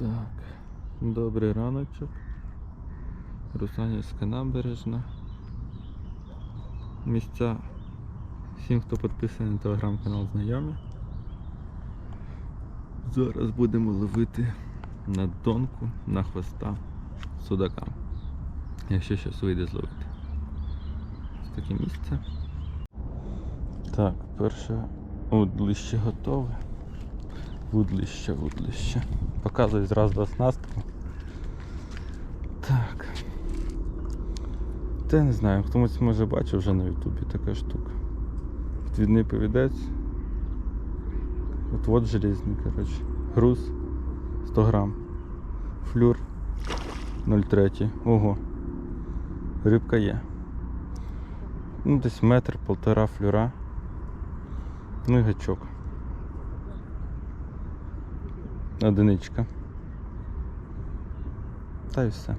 Так, добрий раночок. Русанівська набережна. Місця всім, хто підписаний на телеграм-канал знайомі. Зараз будемо ловити на донку, на хвоста судака. Якщо щось вийде зловити. Ось таке місце. Так, перше удлище готове. Вудлище, вудлище. Показую зразу оснастку. Так. Та я не знаю, хтось може бачив вже на ютубі така штука. Підвідний повідець. От от железний, коротше. Груз 100 грам. Флюр 0,3. Ого. Рибка є. Ну, десь метр, полтора флюра. Ну і гачок. Одиничка. Та й все.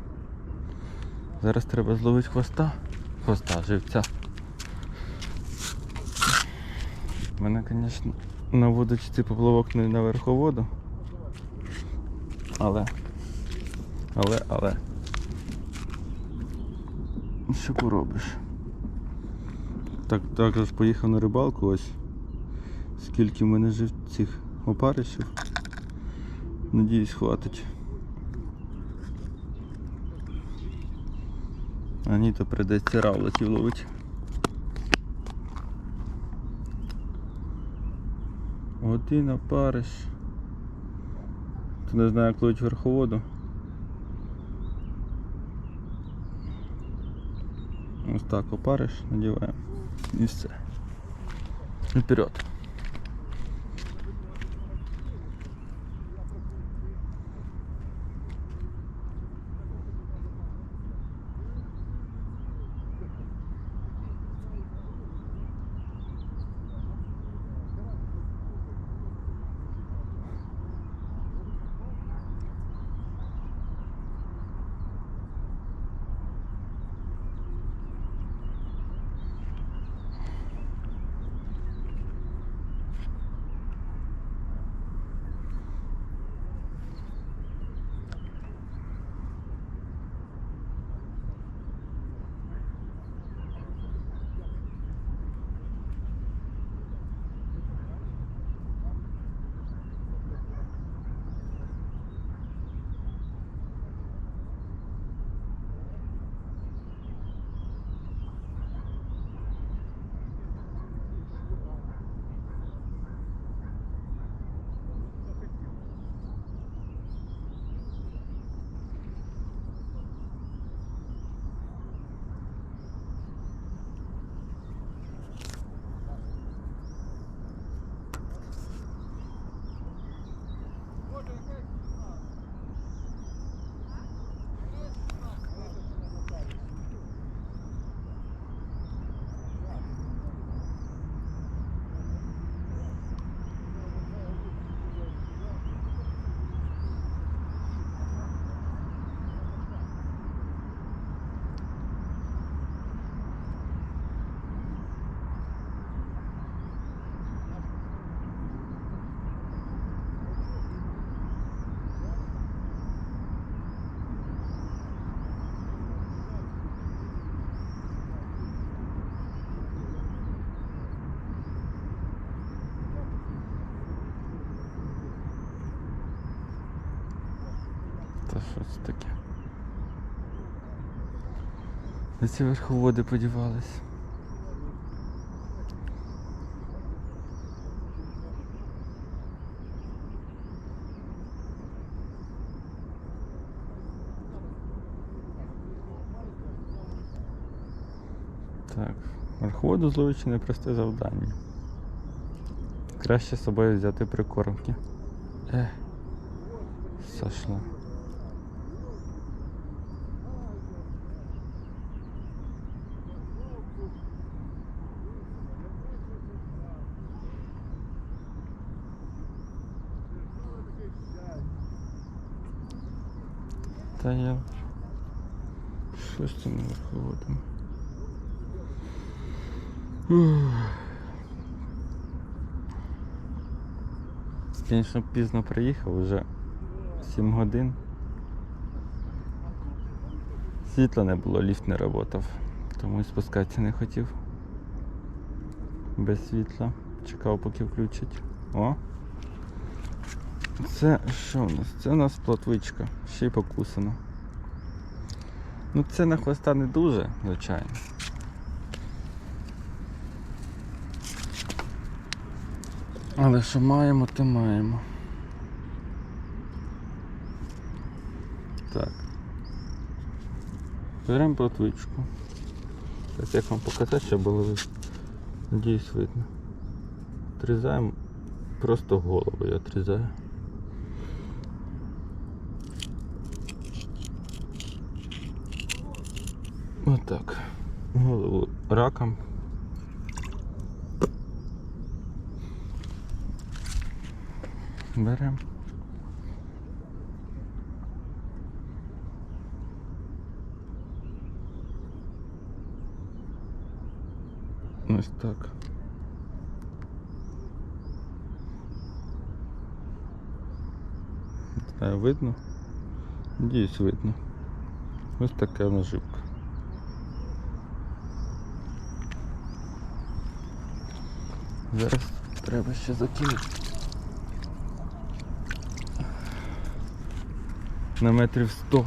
Зараз треба зловити хвоста. Хвоста, живця. Мене, звісно, на водочці поплавок не на верховоду. Але. Але, але. Що поробиш? Так, також поїхав на рибалку ось. Скільки в мене жив цих опаришів. Надіюсь, хватить. А ні, то прийдеться равликів ловити. Один опариш. Ти не знаю, як ловить верховоду. Ось так опариш, надіваємо. І все. І вперед. Де ці верховоди подівались? Так, верховоду зловичі непросте завдання. Краще з собою взяти прикормки. Ех, сошло. Я. Що з цим верховодом? Звісно, пізно приїхав вже 7 годин. Світла не було, ліфт не працював, тому і спускатися не хотів. Без світла. Чекав, поки включать. О! Це що у нас? Це у нас плотвичка, ще й покусана. Ну це на хвоста не дуже, звичайно. Але що маємо, то маємо. Так. Беремо плотвичку. Зараз як вам показати, щоб було. Надіюсь видно. Отрізаємо просто голову я отрізаю. Отак. Голову раком. Беремо. Ось так. Видно? Надіюсь, видно. Ось така наживка. Зараз треба ще закинути. На метрів 100.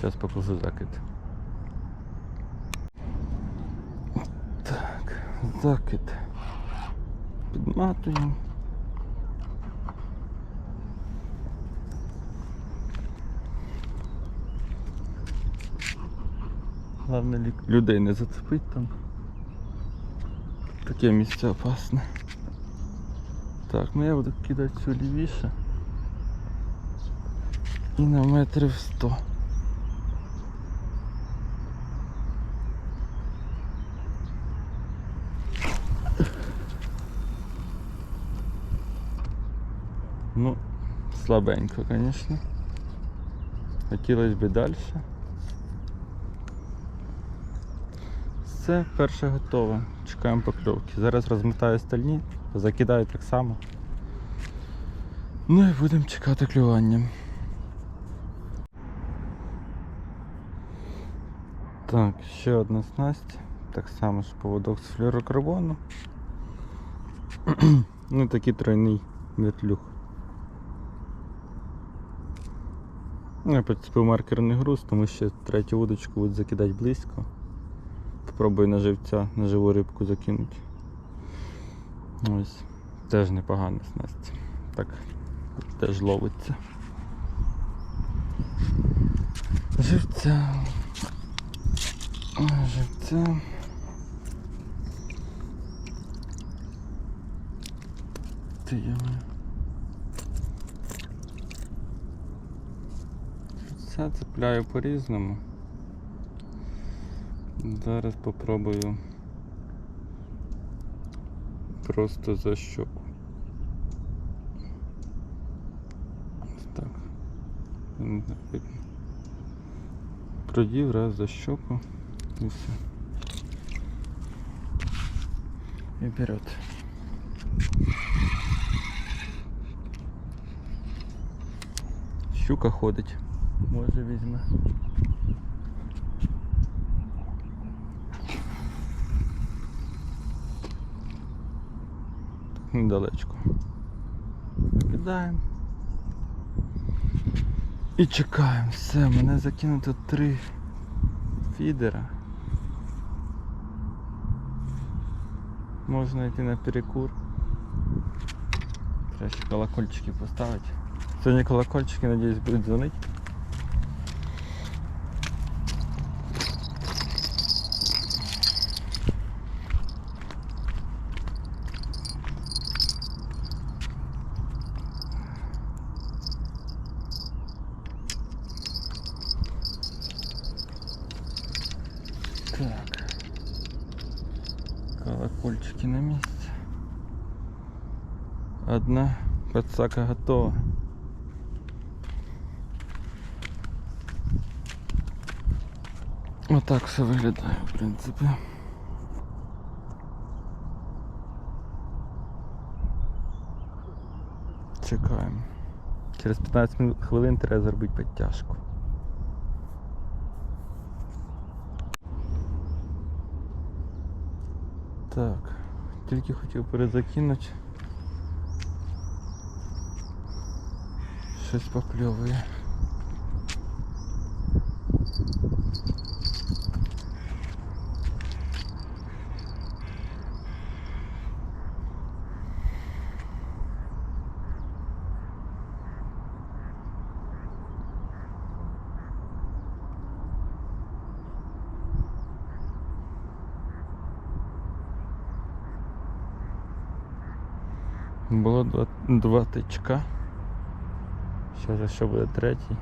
Зараз покажу закид. Так, закид. Підматуємо. Головне людей не зацепить там. Таке місце опасне. Так, ну я буду кидати все лівіше. І на метрів 100. Ну, слабенько, конечно. Хотілося б далі. Все, перше готове. Чекаємо покльовки. Зараз розмотаю стальні, закидаю так само. Ну і будемо чекати клювання. Так, ще одна снасть. Так само ж поводок з флюорокарбону. ну такий тройний вертлюг. Ну, Я підцепив маркерний груз, тому що третю удочку буду закидати близько. Попробую на живця, на живу рибку закинути. Ось. Теж непогана снасть. Так, теж ловиться. Живця. Живця. Ти я. Живця цепляю по-різному. Зараз попробую просто за щоку. Ось так. Не знаю, видно. Продів раз за щоку і все. І вперед. Щука ходить. Може візьме. Недалечко. Кидаємо. І чекаємо. Все, мене закинуто три фідера. Можна йти на перекур. Треба ще колокольчики поставити. Сьогодні колокольчики, надіюсь, будуть дзвонити. Так. Колокольчики на месте. Одна подсака готова. Отак все виглядає, в принципі. Чекаємо. Через 15 хвилин треба зробити підтяжку. Так, тільки хотів перезакинути. Щось покльовує. Було два, два тичка. Зараз ще буде третій.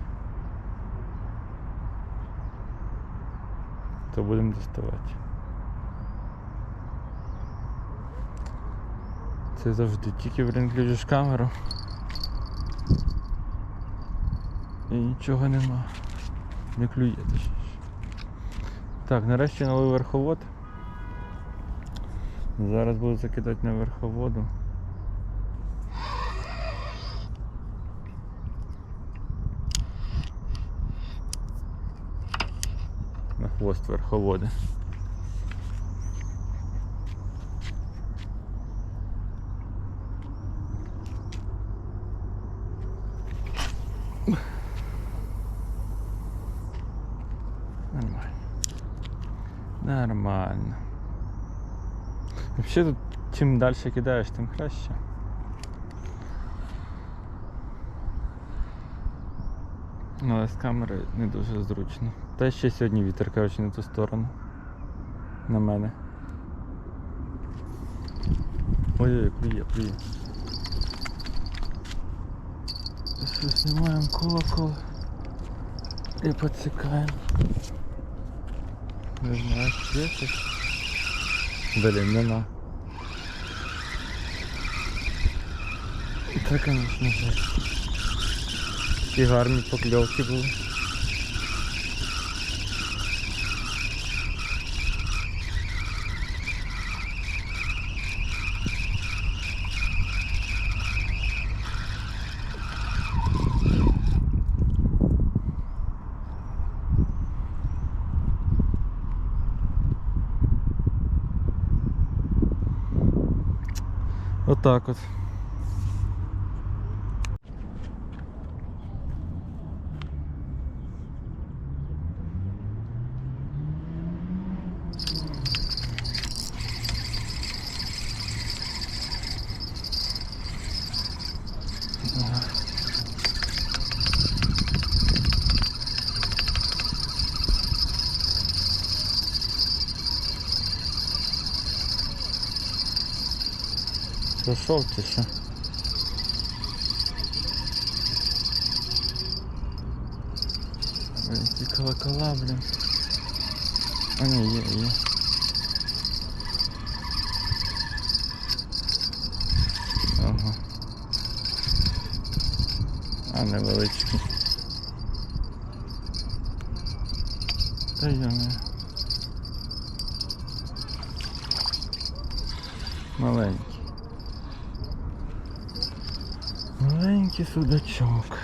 То будемо доставати. Це завжди тільки блін, включиш камеру. І нічого нема. Не клює точніше. Так, нарешті новий верховод. Зараз буду закидати на верховоду. хвост верховоди. Нормально. Нормально. Взагалі тут чим далі кидаєш, тим краще. Ну, але з камери не дуже зручно. Та ще сьогодні вітер, коротше, на ту сторону. На мене. Ой-ой, клює, клює. Знімаємо колокол і підсікаємо. Не знаю, є щось. Блін, нема. Це, звісно, жесть. Такі гарні покльовки були. Отак от. Пройшов чи що? Блін, ці колокола, блін. А ні, є, є. Маленький судачок.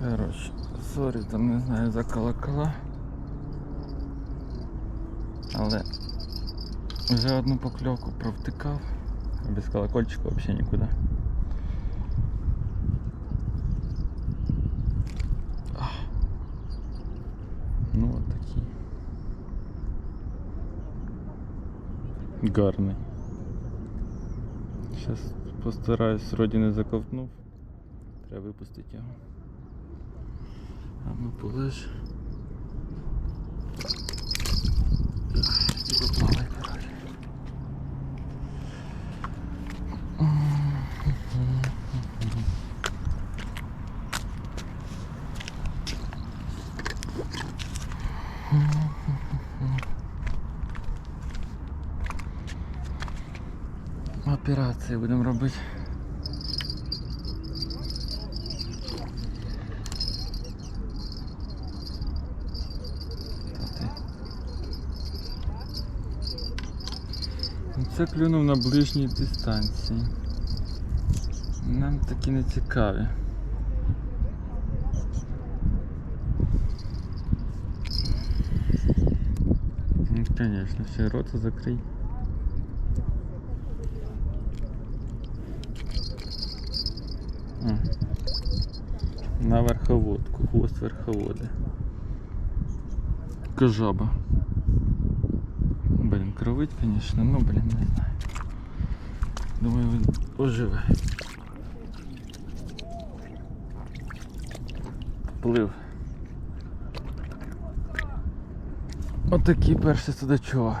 Коротше, сорі, там не знаю за колокола. Але вже одну покльовку провтикав, а без колокольчика взагалі нікуди. Гарний. Зараз постараюсь, вроді не заковтнув. Треба випустити його. А ну полеж. операції будемо робити. Це клюнув на ближній дистанції. Нам такі не цікаві. Ну, звісно, ще рота закрий. На верховодку, хвост верховоди. Кожаба. Блін, кровить, конечно, ну блін, не знаю. Думаю, він оживе. Плив. Отакий перший судачок.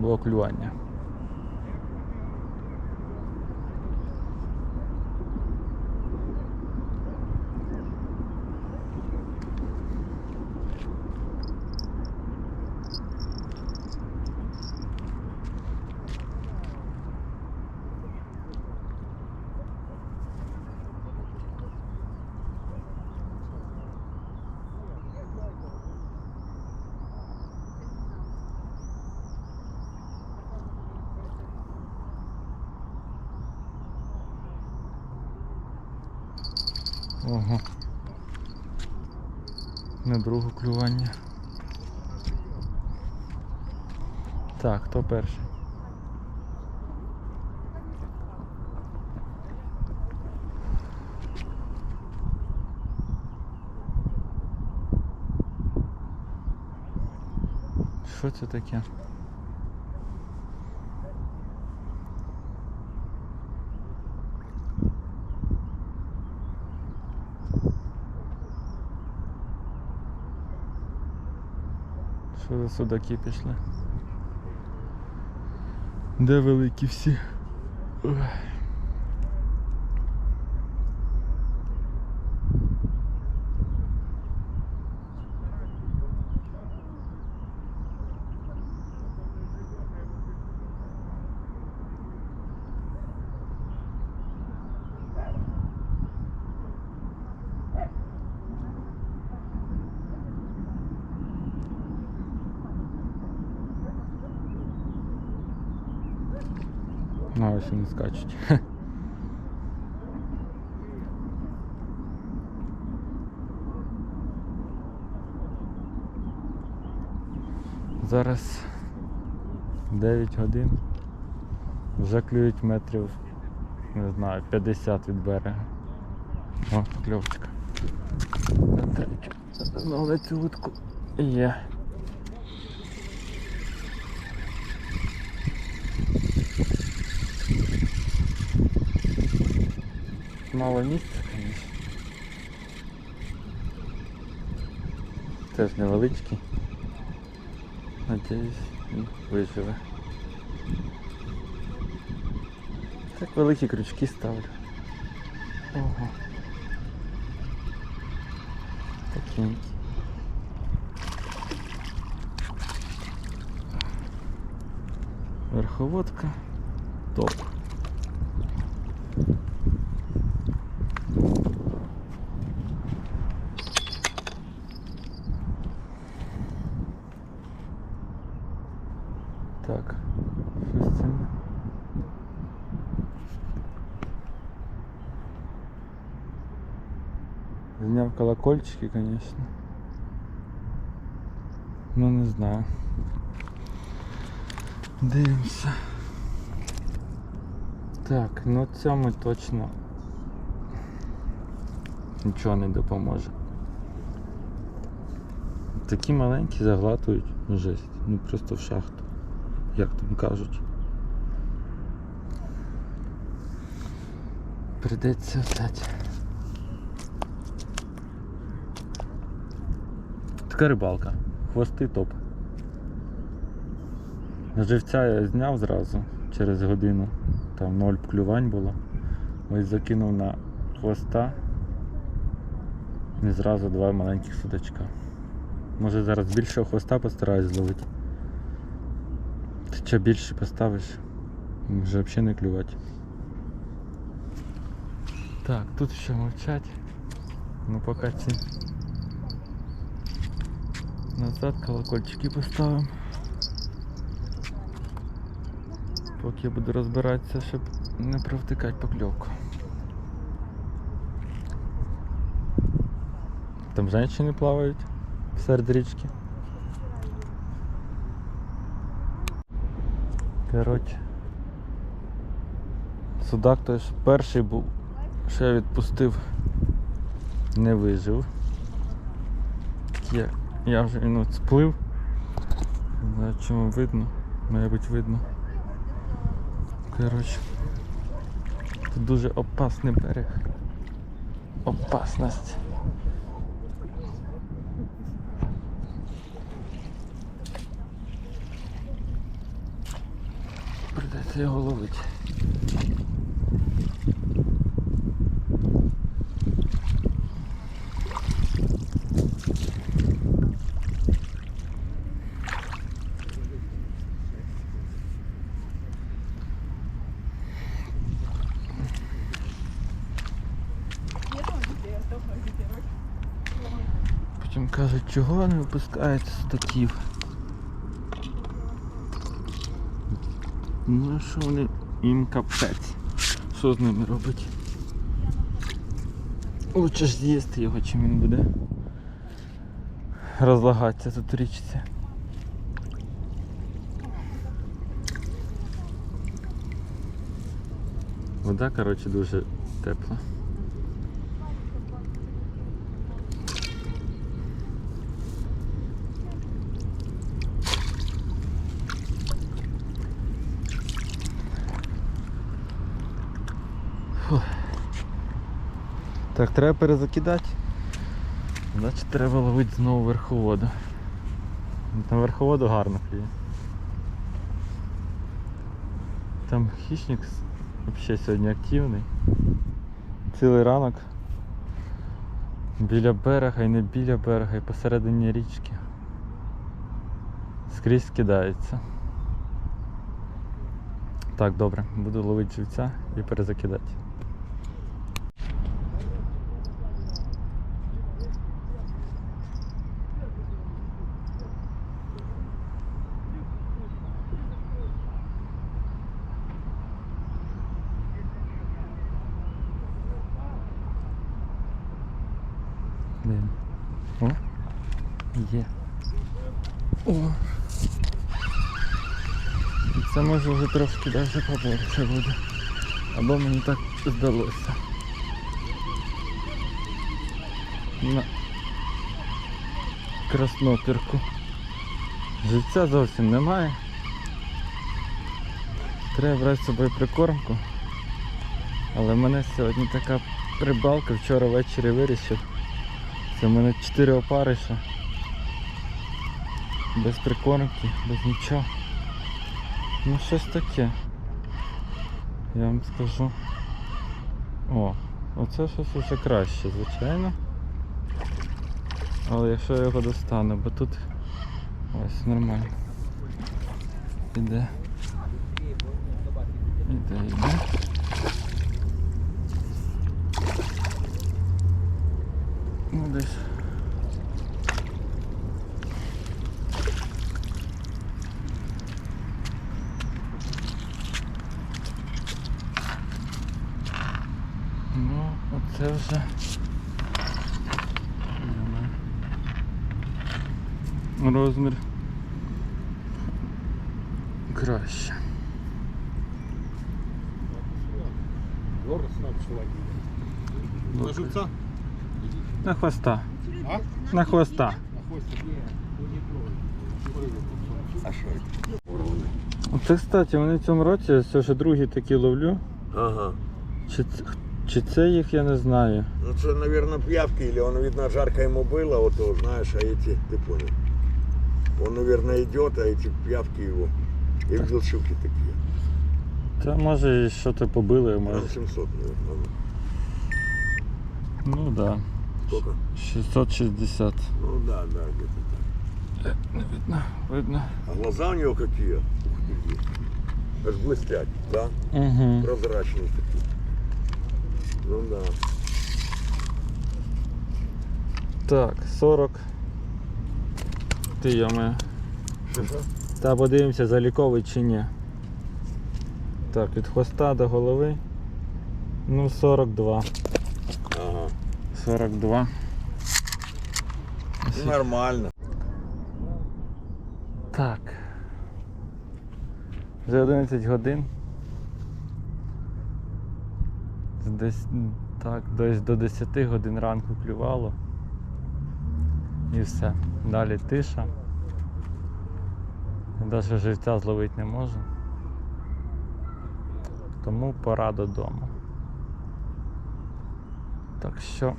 Було. Ого. На другу клювання. Так, хто перший? Що це таке? Судаки пішли? Де великі всі? Ой. А, ось вони скачуть. Зараз 9 годин. Вже клюють метрів, не знаю, 50 від берега. О, кльовочка. На цю вудку є. Мало місця, звісно. Теж невеличкий. Надіюсь, він виживе. Так великі крючки ставлю. Ого. Такенький. Верховодка. Топ. Так, щось це. не- Зняв колокольчики, конечно. Ну не знаю. Дивимося. Так, ну цьому точно нічого не допоможе. Такі маленькі заглатують жесть. Ну просто в шахту. Як там кажуть. Придеться взяти. Така рибалка. Хвости топ. Живця я зняв зразу через годину. Там ноль клювань було. Ось закинув на хвоста. І зразу два маленьких судачка. Може зараз більшого хвоста постараюсь зловити. Ти що більше поставиш, вже взагалі не клювати. Так, тут ще мовчать. Ну поки ці. Назад колокольчики поставимо. Поки я буду розбиратися, щоб не провтикати покльовку. Там женщини плавають серед річки. Коротше. Судак той перший був, що я відпустив, не вижив. Я, я вже ну, сплив. Не знаю, чому видно. Має бути видно. Коротше. Тут дуже опасний берег. Опасність. Придеться його ловити. Кажуть, чого не випускаєте судаків? Ну що вони їм капець. Що з ними робить? Лучше ж з'їсти його, чим він буде розлагатися тут річці. Вода, коротше, дуже тепла. Так, треба перезакидати. Значить треба ловити знову верховоду. Там верховоду гарно клює. Там хищник взагалі сьогодні активний. Цілий ранок. Біля берега і не біля берега, і посередині річки. Скрізь кидається. Так, добре, буду ловити живця і перезакидати. Блін. О, є. О. Це може вже трошки навіть побольше буде. Або мені так здалося. На краснопірку. Живця зовсім немає. Треба брати з собою прикормку. Але в мене сьогодні така рибалка, вчора ввечері вирішив. Це в мене 4 опариша. Без прикормки, без нічого. Ну щось таке. Я вам скажу. О, оце щось вже краще, звичайно. Але якщо я його достану, бо тут ось нормально. Іде. Іде, іде. Ну десь. Ну, оце вже. Розмір краще. На живца? На хвоста. А? На хвоста. А що? Оце, кстати, вони в цьому році, це вже другий такі ловлю. Ага. Чи, ц- чи це їх, я не знаю. Ну це, наверное, пьявки, или он, видно, жарко ему было, вот, то, знаешь, а эти, ты понял. Он, наверное, идет, а эти пьявки его. И видел щуки такие. Та може і що то побили, може. Грамм 700, наверное. Ну так. Да. Сколько? 660. Ну да, да, где-то так. Не видно, видно. А глаза у него какие? Ух ты. Аж блестят, да? Угу. Прозрачные такие. Ну да. Так, 40. Ти яме. Та подивимося, заліковий чи ні. Так, від хвоста до голови. Ну, 42. Ага. 42. Ну, Нормально. Так. Вже 11 годин. Десь, так, десь до 10 годин ранку клювало. І все. Далі тиша. Навіть живця зловити не можу. Тому пора додому. Так що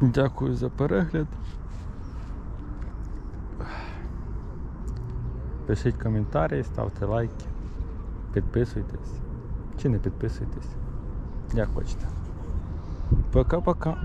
дякую за перегляд. Пишіть коментарі, ставте лайки, підписуйтесь чи не підписуйтесь, як хочете. Пока-пока.